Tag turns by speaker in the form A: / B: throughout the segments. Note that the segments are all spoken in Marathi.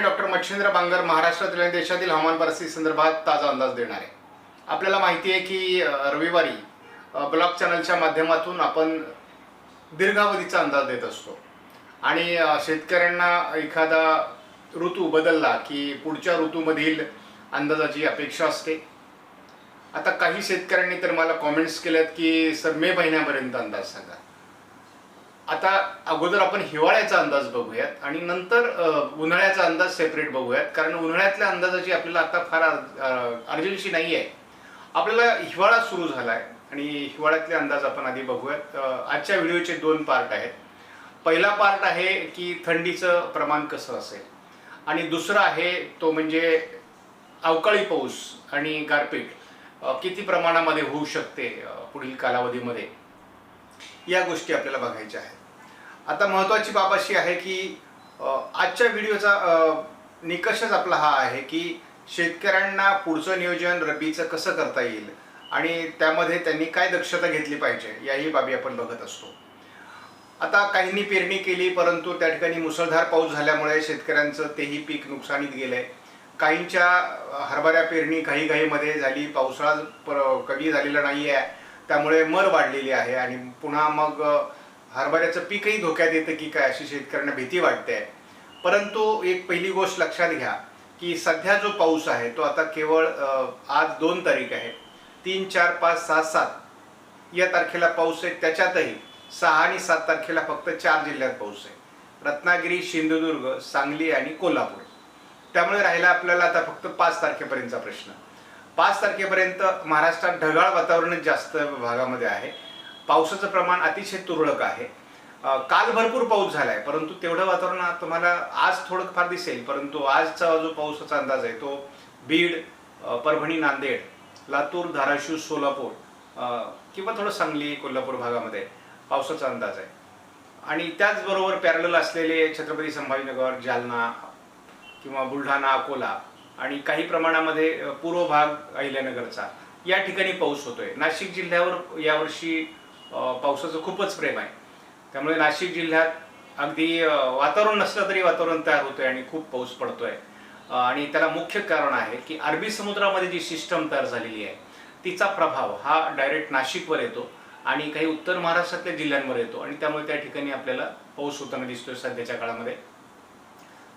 A: मी डॉक्टर मच्छिंद्र बांगर महाराष्ट्रातील आणि देशातील हवामान परिस्थिती संदर्भात ताजा अंदाज देणार. आहे आपल्याला माहिती आहे की रविवारी ब्लॉग चॅनलच्या माध्यमातून आपण दीर्घावधीचा अंदाज देत असतो. आणि शेतकऱ्यांना एखादा ऋतू बदलला की पुढच्या ऋतूमधील अंदाजाची अपेक्षा असते. आता काही शेतकऱ्यांनी तर मला कॉमेंट्स केल्यात की सर मे महिन्यापर्यंत अंदाज सांगा. आता अगोदर आपण हिवाळ्याचा अंदाज बघूयात आणि नंतर उन्हाळ्याचा अंदाज सेपरेट बघूयात. कारण उन्हाळ्यातल्या अंदाजाची आपल्याला आता फार अर्जन्सी नाही आहे आपल्याला हिवाळा सुरू झाला आहे आणि हिवाळ्यातले अंदाज आपण आधी बघूयात. आजच्या व्हिडिओचे दोन पार्ट आहेत. पहिला पार्ट आहे की थंडीचं प्रमाण कसं असेल. आणि दुसरा आहे तो म्हणजे अवकाळी पाऊस आणि गारपीट किती प्रमाणामध्ये होऊ शकते पुढील कालावधीमध्ये. या गोष्टी आपल्याला बघायच्या आहेत. आता महत्त्वाची बाब अशी आहे की आजच्या व्हिडिओचा निकषच आपला हा आहे की शेतकऱ्यांना पुढचं नियोजन रब्बीचं कसं करता येईल आणि त्यामध्ये त्यांनी काय दक्षता घेतली पाहिजे याही बाबी आपण बघत असतो. आता काहींनी पेरणी केली परंतु त्या ठिकाणी मुसळधार पाऊस झाल्यामुळे शेतकऱ्यांचं तेही पीक नुकसानीत गेलं आहे काहींच्या हरभऱ्या पेरणी काही घाईमध्ये झाली पावसाळा पर- कमी झालेला नाही आहे त्यामुळे मर वाढलेली आहे आणि पुन्हा मग हरभऱ्याचं पीकही धोक्यात येतं की काय अशी शेतकऱ्यांना भीती वाटते. परंतु एक पहिली गोष्ट लक्षात घ्या की सध्या जो पाऊस आहे तो आता केवळ आज दोन तारीख आहे. तीन चार पाच सहा सात. या तारखेला पाऊस आहे त्याच्यातही सहा आणि सात तारखेला फक्त चार जिल्ह्यात पाऊस आहे. रत्नागिरी सिंधुदुर्ग सांगली आणि कोल्हापूर. त्यामुळे राहिला आपल्याला आता फक्त पाच तारखेपर्यंतचा प्रश्न. पाच तारखेपर्यंत महाराष्ट्रात ढगाळ वातावरणच जास्त भागामध्ये आहे. पावसाचं प्रमाण अतिशय तुरळक आहे. काल भरपूर पाऊस झालाय परंतु तेवढं वातावरण तुम्हाला आज थोडं फार दिसेल परंतु आजचा जो पावसाचा अंदाज आहे तो बीड परभणी नांदेड लातूर धाराशिव सोलापूर किंवा थोडं सांगली कोल्हापूर भागामध्ये पावसाचा अंदाज आहे. आणि त्याचबरोबर पॅरल असलेले छत्रपती संभाजीनगर जालना किंवा बुलढाणा अकोला आणि काही प्रमाणामध्ये पूर्व भाग अहिल्यानगरचा या ठिकाणी पाऊस होतोय. नाशिक जिल्ह्यावर यावर्षी पावसाचं खूपच प्रेम आहे. त्यामुळे नाशिक जिल्ह्यात अगदी वातावरण नसलं तरी वातावरण तयार होतंय आणि खूप पाऊस पडतोय. आणि त्याला मुख्य कारण आहे की अरबी समुद्रामध्ये जी सिस्टम तयार झालेली आहे तिचा प्रभाव हा डायरेक्ट नाशिकवर येतो आणि काही उत्तर महाराष्ट्रातल्या जिल्ह्यांवर येतो. आणि त्यामुळे त्या ठिकाणी आपल्याला पाऊस होताना दिसतोय सध्याच्या काळामध्ये.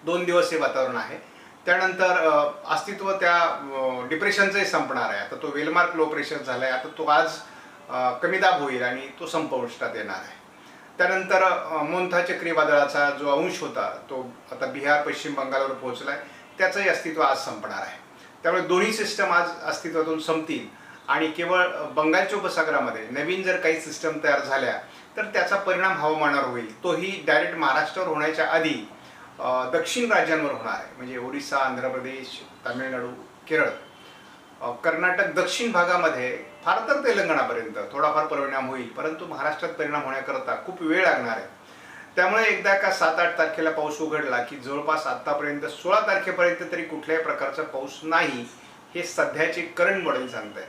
A: दोन दिवस हे वातावरण आहे. त्यानंतर अस्तित्व त्या डिप्रेशनचंही संपणार आहे. आता तो वेलमार्क लो प्रेशर झाला आहे आता तो आज कमी दाब होईल आणि तो संपुष्टात येणार आहे. त्यानंतर मोंथा चक्रीवादळाचा जो अंश होता तो आता बिहार पश्चिम बंगालवर पोहोचला आहे त्याचंही अस्तित्व आज संपणार आहे. त्यामुळे दोन्ही सिस्टम आज अस्तित्वातून संपतील. आणि केवळ बंगालच्या उपसागरामध्ये नवीन जर काही सिस्टम तयार झाल्या तर त्याचा परिणाम हवामानावर होईल. तोही डायरेक्ट महाराष्ट्रावर होण्याच्या आधी दक्षिण राज्यांवर होणार आहे. म्हणजे ओडिसा आंध्र प्रदेश तामिळनाडू केरळ. कर्नाटक दक्षिण भागामध्ये फार तर तेलंगणापर्यंत थोडाफार परिणाम होईल परंतु महाराष्ट्रात परिणाम होण्याकरता खूप वेळ लागणार आहे. त्यामुळे एकदा का सात आठ तारखेला पाऊस उघडला की जवळपास आतापर्यंत सोळा तारखेपर्यंत तरी कुठल्याही प्रकारचा पाऊस नाही हे सध्याचे करंट मॉडेल सांगत आहे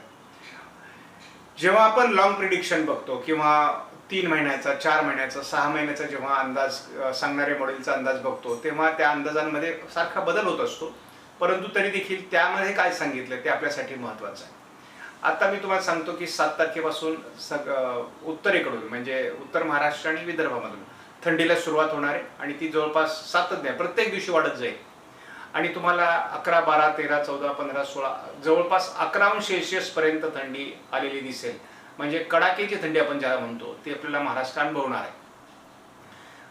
A: जेव्हा आपण लॉंग प्रिडिक्शन बघतो किंवा तीन महिन्याचा चार महिन्याचा सहा महिन्याचा जेव्हा अंदाज सांगणाऱ्या सांगणारे मॉडेलचा अंदाज बघतो तेव्हा त्या अंदाजांमध्ये सारखा बदल होत असतो. परंतु तरी देखील त्यामध्ये काय सांगितलं ते आपल्यासाठी महत्त्वाचं आहे. आता मी तुम्हाला सांगतो की सात तारखेपासून सग उत्तरेकडून म्हणजे उत्तर महाराष्ट्र आणि विदर्भामधून थंडीला सुरुवात होणार आहे आणि ती जवळपास सातत्य प्रत्येक दिवशी वाढत जाईल. आणि तुम्हाला अकरा बारा तेरा चौदा पंधरा सोळा जवळपास अकरा अंश सेल्सिअस पर्यंत थंडी आलेली दिसेल. म्हणजे कडाक्याची थंडी आपण ज्याला म्हणतो ती आपल्याला महाराष्ट्र अनुभवणार आहे.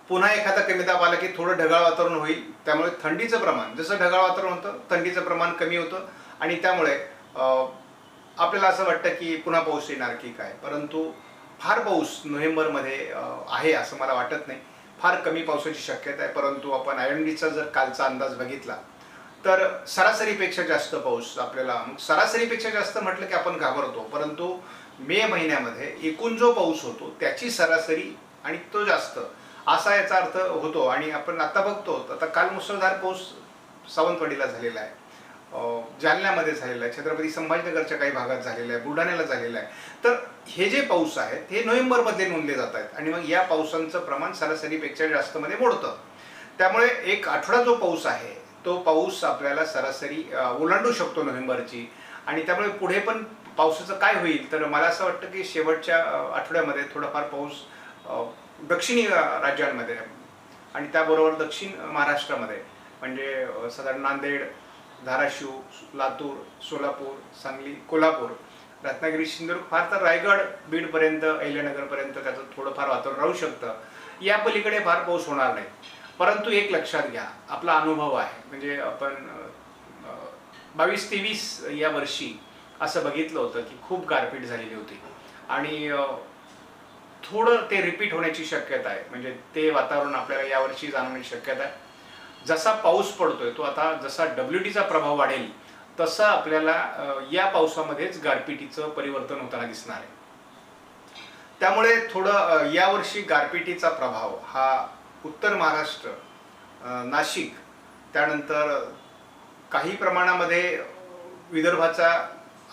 A: पुन्हा एखादा कमी दाब आला की थोडं ढगाळ वातावरण होईल. त्यामुळे थंडीचं प्रमाण जसं ढगाळ वातावरण होतं थंडीचं प्रमाण कमी होतं. आणि त्यामुळे आपल्याला असं वाटतं की पुन्हा पाऊस येणार की काय? परंतु फार पाऊस नोव्हेंबरमध्ये आहे असं मला वाटत नाही. फार कमी पावसाची शक्यता आहे परंतु आपण आय डीचा जर कालचा अंदाज बघितला तर सरासरीपेक्षा जास्त पाऊस आपल्याला मग सरासरीपेक्षा जास्त म्हटलं की आपण घाबरतो. परंतु मे महिन्यामध्ये एकूण जो पाऊस होतो त्याची सरासरी आणि तो जास्त असा याचा अर्थ होतो. आणि आपण आता बघतो आता काल मुसळधार पाऊस सावंतवाडीला झालेला आहे. जालन्यामध्ये झालेला आहे. छत्रपती संभाजीनगरच्या काही भागात झालेला आहे बुलढाण्याला झालेला आहे. तर हे जे पाऊस आहेत हे नोव्हेंबरमध्ये नोंदले जात आहेत. आणि मग या पावसांचं प्रमाण सरासरीपेक्षा जास्तमध्ये मोडतं. त्यामुळे एक आठवडा जो पाऊस आहे तो पाऊस आपल्याला सरासरी ओलांडू शकतो नोव्हेंबरची. आणि त्यामुळे पुढे पण पावसाचं काय होईल? तर मला असं वाटतं की शेवटच्या आठवड्यामध्ये थोडाफार पाऊस दक्षिणी राज्यांमध्ये. आणि त्याबरोबर दक्षिण महाराष्ट्रामध्ये. म्हणजे साधारण नांदेड धाराशिव लातूर सोलापूर सांगली कोल्हापूर. रत्नागिरी सिंधुदुर्ग फार तर रायगड बीडपर्यंत अहिल्यानगरपर्यंत त्याचं थोडंफार वातावरण राहू शकतं. या पलीकडे फार पाऊस होणार नाही. परंतु एक लक्षात घ्या आपला अनुभव आहे. म्हणजे आपण बावीस तेवीस या वर्षी असं बघितलं होतं की खूप गारपीट झालेली होती. आणि थोडं ते रिपीट होण्याची शक्यता आहे. म्हणजे ते वातावरण आपल्याला यावर्षी जाणवण्याची शक्यता आहे. जसा पाऊस पडतोय तो आता जसा डब्ल्यू टीचा प्रभाव वाढेल तसं आपल्याला या पावसामध्येच गारपिटीचं परिवर्तन होताना दिसणार आहे. त्यामुळे थोडं यावर्षी गारपिटीचा प्रभाव हा उत्तर महाराष्ट्र नाशिक त्यानंतर काही प्रमाणामध्ये विदर्भाचा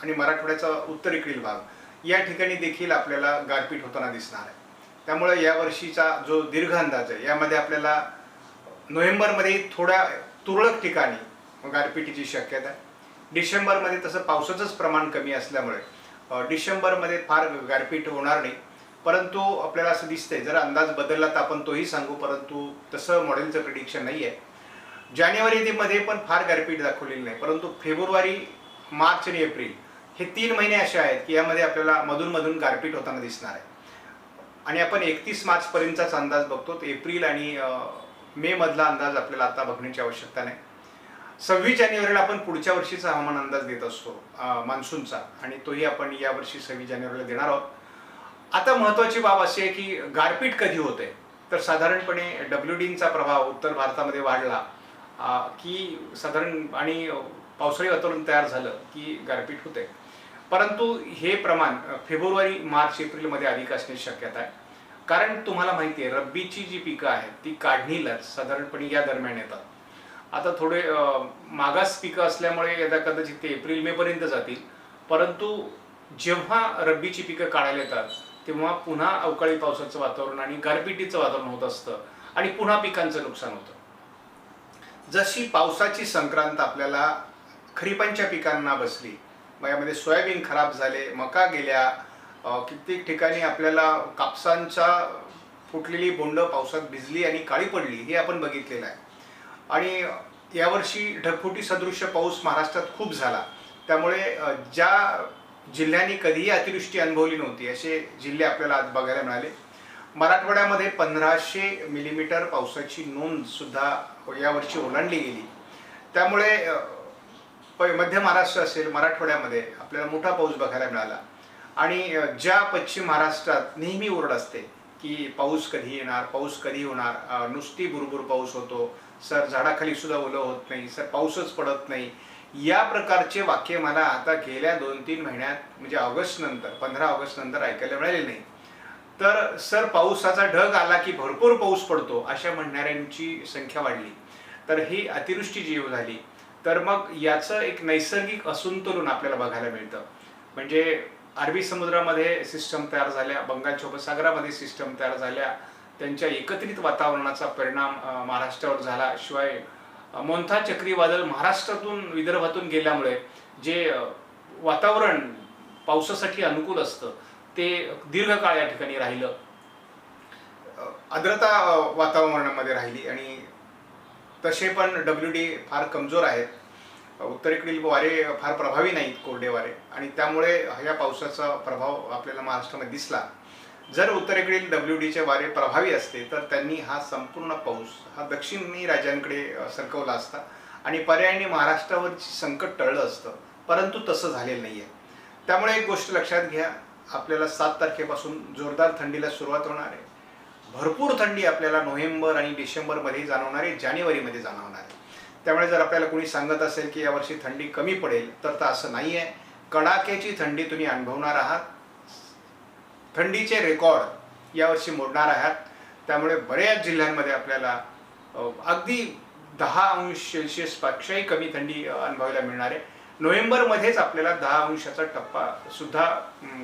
A: आणि मराठवाड्याचा उत्तरेकडील भाग या ठिकाणी देखील आपल्याला गारपीट होताना दिसणार आहे. त्यामुळे यावर्षीचा जो दीर्घ अंदाज आहे यामध्ये आपल्याला नोव्हेंबरमध्ये थोड्या तुरळक ठिकाणी गारपिटीची शक्यता आहे. डिसेंबरमध्ये तसं पावसाचंच प्रमाण कमी असल्यामुळे डिसेंबरमध्ये फार गारपीट होणार नाही. परंतु आपल्याला असं दिसतंय जर अंदाज बदलला तर आपण तोही सांगू परंतु तसं मॉडेलचं प्रिडिक्शन नाही आहे. जानेवारी मध्ये पण फार गारपीट दाखवलेली नाही परंतु फेब्रुवारी मार्च आणि एप्रिल हे तीन महिने असे आहेत की यामध्ये आपल्याला मधूनमधून गारपीट होताना दिसणार आहे. आणि आपण एकतीस मार्चपर्यंतचाच अंदाज बघतो तर एप्रिल आणि मे मधला अंदाज आपल्याला आता बघण्याची आवश्यकता नाही. सव्वीस जानेवारीला आपण पुढच्या वर्षीचा हवामान अंदाज देत असतो मान्सूनचा. आणि तोही आपण यावर्षी सव्वीस जानेवारीला देणार आहोत. आता महत्त्वाची बाब अशी आहे की गारपीट कधी होते तर साधारणपणे डब्ल्यू डीनचा प्रभाव उत्तर भारतामध्ये वाढला की साधारण आणि पावसाळी वातावरण तयार झालं की गारपीट होते परंतु हे प्रमाण फेब्रुवारी मार्च एप्रिलमध्ये अधिक असण्याची शक्यता आहे. कारण तुम्हाला माहिती आहे रब्बीची जी पिकं आहेत ती काढणीलाच साधारणपणे या दरम्यान येतात. आता थोडे मागास पिकं असल्यामुळे यदा कदाचित ते एप्रिल मे पर्यंत जातील. परंतु जेव्हा रब्बीची पिकं काढायला येतात तेव्हा पुन्हा अवकाळी पावसाचं वातावरण आणि गारपिटीचं वातावरण होत असतं आणि पुन्हा पिकांचं नुकसान होतं. जशी पावसाची संक्रांत आपल्याला खरीपांच्या पिकांना बसली मग यामध्ये सोयाबीन खराब झाले मका गेल्या कित्येक ठिकाणी आपल्याला कापसांच्या फुटलेली बोंडं पावसात भिजली आणि काळी पडली हे आपण बघितलेलं आहे. आणि यावर्षी ढगफुटी सदृश्य पाऊस महाराष्ट्रात खूप झाला. त्यामुळे ज्या जिल्ह्यांनी कधीही अतिवृष्टी अनुभवली नव्हती असे जिल्हे आपल्याला आज बघायला मिळाले. मराठवाड्यामध्ये पंधराशे मिलीमीटर पावसाची नोंदसुद्धा यावर्षी ओलांडली गेली. त्यामुळे प- मध्य महाराष्ट्र असेल मराठवाड्यामध्ये आपल्याला मोठा पाऊस बघायला मिळाला. आणि ज्या पश्चिम महाराष्ट्रात नेहमी ओरड असते की पाऊस कधी येणार पाऊस कधी होणार नुसती भुरभुर पाऊस होतो सर झाडाखाली सुद्धा ओलं होत नाही सर पाऊसच पडत नाही या प्रकारचे वाक्य मला आता गेल्या दोन तीन महिन्यात म्हणजे ऑगस्ट नंतर पंधरा ऑगस्ट नंतर ऐकायला मिळाले नाही. तर सर पावसाचा ढग आला की भरपूर पाऊस पडतो अशा म्हणणाऱ्यांची संख्या वाढली. तर ही अतिवृष्टी जीव झाली. तर मग याचं एक नैसर्गिक असंतुलन आपल्याला बघायला मिळतं. म्हणजे अरबी समुद्रामध्ये सिस्टम तयार झाल्या बंगालच्या उपसागरामध्ये सिस्टम तयार झाल्या. त्यांच्या एकत्रित वातावरणाचा परिणाम महाराष्ट्रावर झाला. शिवाय मोंथा चक्रीवादळ महाराष्ट्रातून विदर्भातून गेल्यामुळे जे वातावरण पावसासाठी अनुकूल असतं ते दीर्घकाळ या ठिकाणी राहिलं. आर्द्रता वातावरणामध्ये राहिली आणि तसे पण डब्ल्यू डी फार कमजोर आहेत. उत्तरेकडील वारे फार प्रभावी नाहीत कोरडे वारे. आणि त्यामुळे या पावसाचा प्रभाव आपल्याला महाराष्ट्रामध्ये दिसला. जर उत्तरेकडील डब्ल्यू डीचे वारे प्रभावी असते तर त्यांनी हा संपूर्ण पाऊस हा दक्षिणी राज्यांकडे सरकवला असता. आणि पर्यायाने महाराष्ट्रावरची संकट टळलं असतं परंतु तसं झालेलं नाही आहे त्यामुळे एक गोष्ट लक्षात घ्या आपल्याला सात तारखेपासून जोरदार थंडीला सुरुवात होणार आहे. भरपूर थंडी आपल्याला नोव्हेंबर आणि डिसेंबरमध्ये जाणवणार आहे जानेवारीमध्ये जाणवणार आहे. त्यामुळे जर आपल्याला कोणी सांगत असेल की यावर्षी थंडी कमी पडेल तर तर असं नाही आहे कडाक्याची थंडी तुम्ही अनुभवणार आहात. थंडीचे रेकॉर्ड यावर्षी मोडणार आहात. त्यामुळे बऱ्याच जिल्ह्यांमध्ये आपल्याला अगदी दहा अंश सेल्सिअसपेक्षाही कमी थंडी अनुभवायला मिळणार आहे. नोव्हेंबरमध्येच आपल्याला दहा अंशाचा टप्पा सुद्धा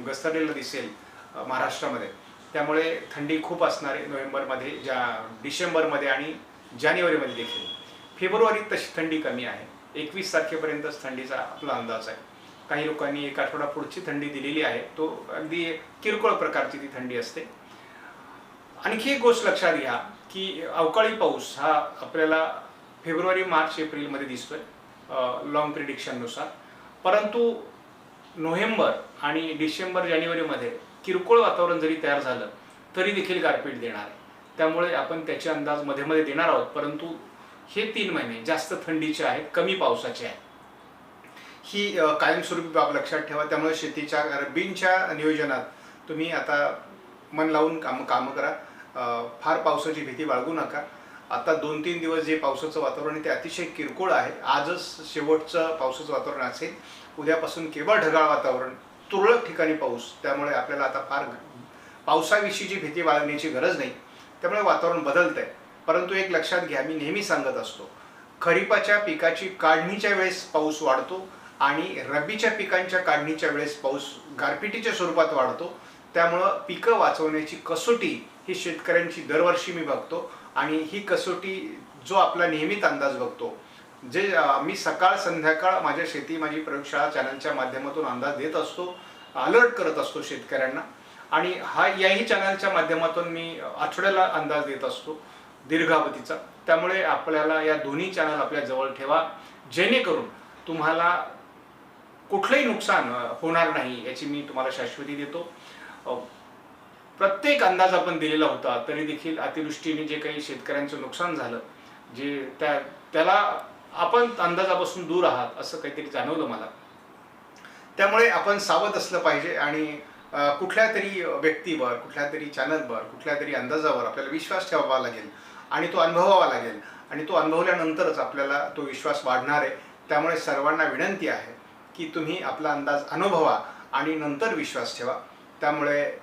A: घसरलेला दिसेल महाराष्ट्रामध्ये. त्यामुळे थंडी खूप असणार आहे नोव्हेंबरमध्ये ज्या डिसेंबरमध्ये आणि जानेवारीमध्ये देखील. फेब्रुवारीत तशी थंडी कमी आहे. एकवीस तारखेपर्यंतच थंडीचा आपला अंदाज आहे. काही लोकांनी एक आठवडा पुढची थंडी दिलेली आहे. तो अगदी किरकोळ प्रकारची ती थंडी असते. आणखी एक गोष्ट लक्षात घ्या की अवकाळी पाऊस हा आपल्याला फेब्रुवारी मार्च एप्रिलमध्ये दिसतोय लॉंग प्रिडिक्शननुसार परंतु नोव्हेंबर आणि डिसेंबर जानेवारीमध्ये किरकोळ वातावरण जरी तयार झालं तरी देखील गारपीट देणार आहे. त्यामुळे आपण त्याचे अंदाजमध्ये मध्ये देणार आहोत. परंतु हे तीन महिने जास्त थंडीचे आहेत कमी पावसाचे आहेत. ही कायमस्वरूपी बाब लक्षात ठेवा. त्यामुळे शेतीच्या रब्बींच्या नियोजनात तुम्ही आता मन लावून काम कामं करा. फार पावसाची भीती बाळगू नका. आता दोन तीन दिवस जे पावसाचं वातावरण आहे ते अतिशय किरकोळ आहे. आजच शेवटचं पावसाचं वातावरण असेल. उद्यापासून केवळ ढगाळ वातावरण तुरळक ठिकाणी पाऊस. त्यामुळे आपल्याला आता फार पावसाविषयीची भीती बाळगण्याची गरज नाही. त्यामुळे वातावरण बदलतंय. परंतु एक लक्षात घ्या मी नेहमी सांगत असतो खरीपाच्या पिकाची काढणीच्या वेळेस पाऊस वाढतो आणि रब्बीच्या पिकांच्या काढणीच्या वेळेस पाऊस गारपिटीच्या स्वरूपात वाढतो. त्यामुळं पिकं वाचवण्याची कसोटी ही शेतकऱ्यांची दरवर्षी मी बघतो आणि ही कसोटी जो आपला नेहमीच अंदाज बघतो. जे मी सकाळ संध्याकाळ माझ्या शेती माझी प्रयोगशाळा चॅनलच्या माध्यमातून अंदाज देत असतो अलर्ट करत असतो शेतकऱ्यांना आणि हा याही चॅनलच्या माध्यमातून मी आठवड्याला अंदाज देत असतो. दीर्घावधीचा. त्यामुळे आपल्याला या दोन्ही चॅनल आपल्या जवळ ठेवा. जेणेकरून तुम्हाला कुठलंही नुकसान होणार नाही याची मी तुम्हाला शाश्वती देतो. प्रत्येक अंदाज आपण दिलेला होता तरी देखील अतिवृष्टीने जे काही शेतकऱ्यांचं नुकसान झालं जे त्या त्याला आपण अंदाजापासून दूर आहात असं काहीतरी जाणवलं मला. त्यामुळे आपण सावध असलं पाहिजे आणि कुठल्या तरी व्यक्तीवर कुठल्या तरी चॅनलवर कुठल्या तरी अंदाजावर आपल्याला विश्वास ठेवावा लागेल. आणि तो अनुभवावा लागेल. आणि तो अनुभवल्यानंतरच आपल्याला तो विश्वास वाढणार आहे. त्यामुळे सर्वांना विनंती आहे की तुम्ही आपला अंदाज अनुभवा आणि नंतर विश्वास ठेवा. त्यामुळे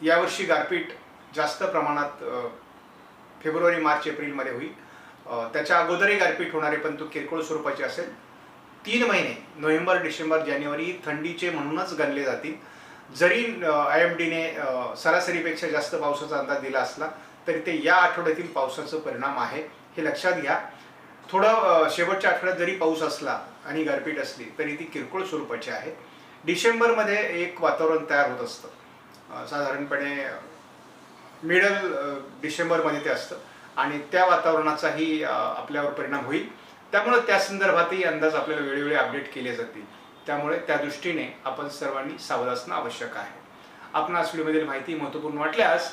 A: यावर्षी गारपीट जास्त प्रमाणात फेब्रुवारी मार्च एप्रिलमध्ये होईल. त्याच्या अगोदरही गारपीट होणार आहे पण तो किरकोळ स्वरूपाची असेल. तीन महिने नोव्हेंबर डिसेंबर जानेवारी थंडीचे म्हणूनच गणले जातील. जरी आय एम डीने सरासरीपेक्षा जास्त पावसाचा अंदाज दिला असला तरी ते या आठवड्यातील पावसाचं परिणाम आहे. हे लक्षात घ्या. थोडं शेवटच्या आठवड्यात जरी पाऊस असला आणि गारपीट असली तरी ती किरकोळ स्वरूपाची आहे. डिसेंबरमध्ये एक वातावरण तयार होत असतं. साधारणपणे मिडल डिसेंबरमध्ये ते असतं. आणि त्या वातावरणाचाही आपल्यावर परिणाम होईल. त्यामुळे त्या संदर्भातही अंदाज आपल्याला वेळोवेळी अपडेट केले जातील. त्यामुळे त्या दृष्टीने आपण सर्वांनी सावध असणं आवश्यक आहे. आपणास व्हिडिओमधील माहिती महत्त्वपूर्ण वाटल्यास